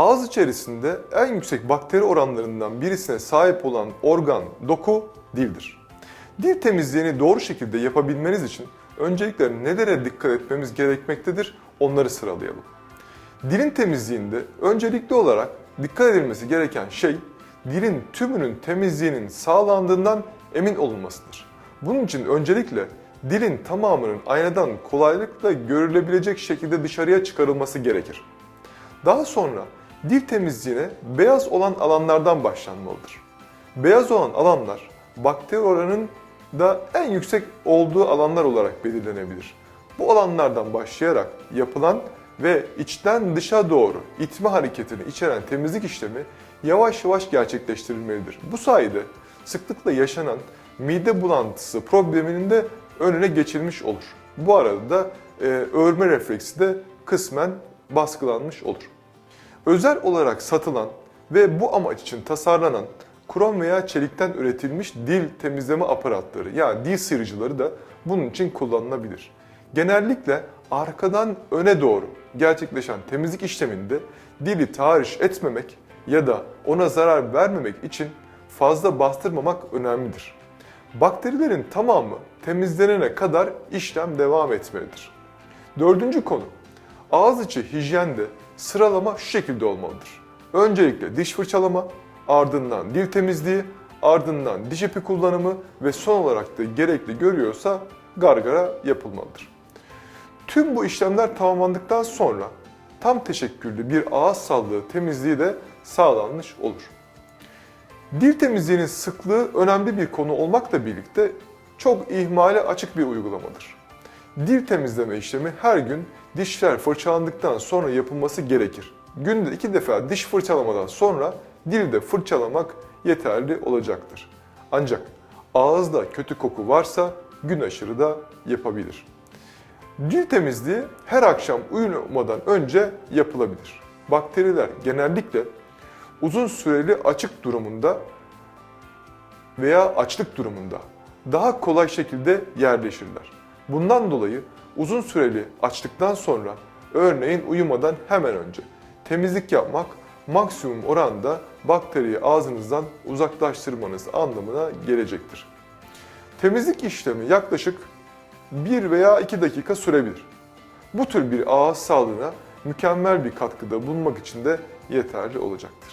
Ağız içerisinde en yüksek bakteri oranlarından birisine sahip olan organ, doku dildir. Dil temizliğini doğru şekilde yapabilmeniz için öncelikle nelere dikkat etmemiz gerekmektedir onları sıralayalım. Dilin temizliğinde öncelikli olarak dikkat edilmesi gereken şey dilin tümünün temizliğinin sağlandığından emin olunmasıdır. Bunun için öncelikle dilin tamamının aynadan kolaylıkla görülebilecek şekilde dışarıya çıkarılması gerekir. Daha sonra dil temizliğine beyaz olan alanlardan başlanmalıdır. Beyaz olan alanlar bakteri oranının da en yüksek olduğu alanlar olarak belirlenebilir. Bu alanlardan başlayarak yapılan ve içten dışa doğru itme hareketini içeren temizlik işlemi yavaş yavaş gerçekleştirilmelidir. Bu sayede sıklıkla yaşanan mide bulantısı probleminin de önüne geçilmiş olur. Bu arada da e, örme refleksi de kısmen baskılanmış olur. Özel olarak satılan ve bu amaç için tasarlanan krom veya çelikten üretilmiş dil temizleme aparatları yani dil sıyırıcıları da bunun için kullanılabilir. Genellikle arkadan öne doğru gerçekleşen temizlik işleminde dili tahriş etmemek ya da ona zarar vermemek için fazla bastırmamak önemlidir. Bakterilerin tamamı temizlenene kadar işlem devam etmelidir. Dördüncü konu. Ağız içi hijyende sıralama şu şekilde olmalıdır. Öncelikle diş fırçalama, ardından dil temizliği, ardından diş ipi kullanımı ve son olarak da gerekli görüyorsa gargara yapılmalıdır. Tüm bu işlemler tamamlandıktan sonra tam teşekküllü bir ağız sağlığı temizliği de sağlanmış olur. Dil temizliğinin sıklığı önemli bir konu olmakla birlikte çok ihmale açık bir uygulamadır. Dil temizleme işlemi her gün dişler fırçalandıktan sonra yapılması gerekir. Günde iki defa diş fırçalamadan sonra dili de fırçalamak yeterli olacaktır. Ancak ağızda kötü koku varsa gün aşırı da yapabilir. Dil temizliği her akşam uyumadan önce yapılabilir. Bakteriler genellikle uzun süreli açık durumunda veya açlık durumunda daha kolay şekilde yerleşirler. Bundan dolayı uzun süreli açlıktan sonra örneğin uyumadan hemen önce temizlik yapmak maksimum oranda bakteriyi ağzınızdan uzaklaştırmanız anlamına gelecektir. Temizlik işlemi yaklaşık 1 veya 2 dakika sürebilir. Bu tür bir ağız sağlığına mükemmel bir katkıda bulunmak için de yeterli olacaktır.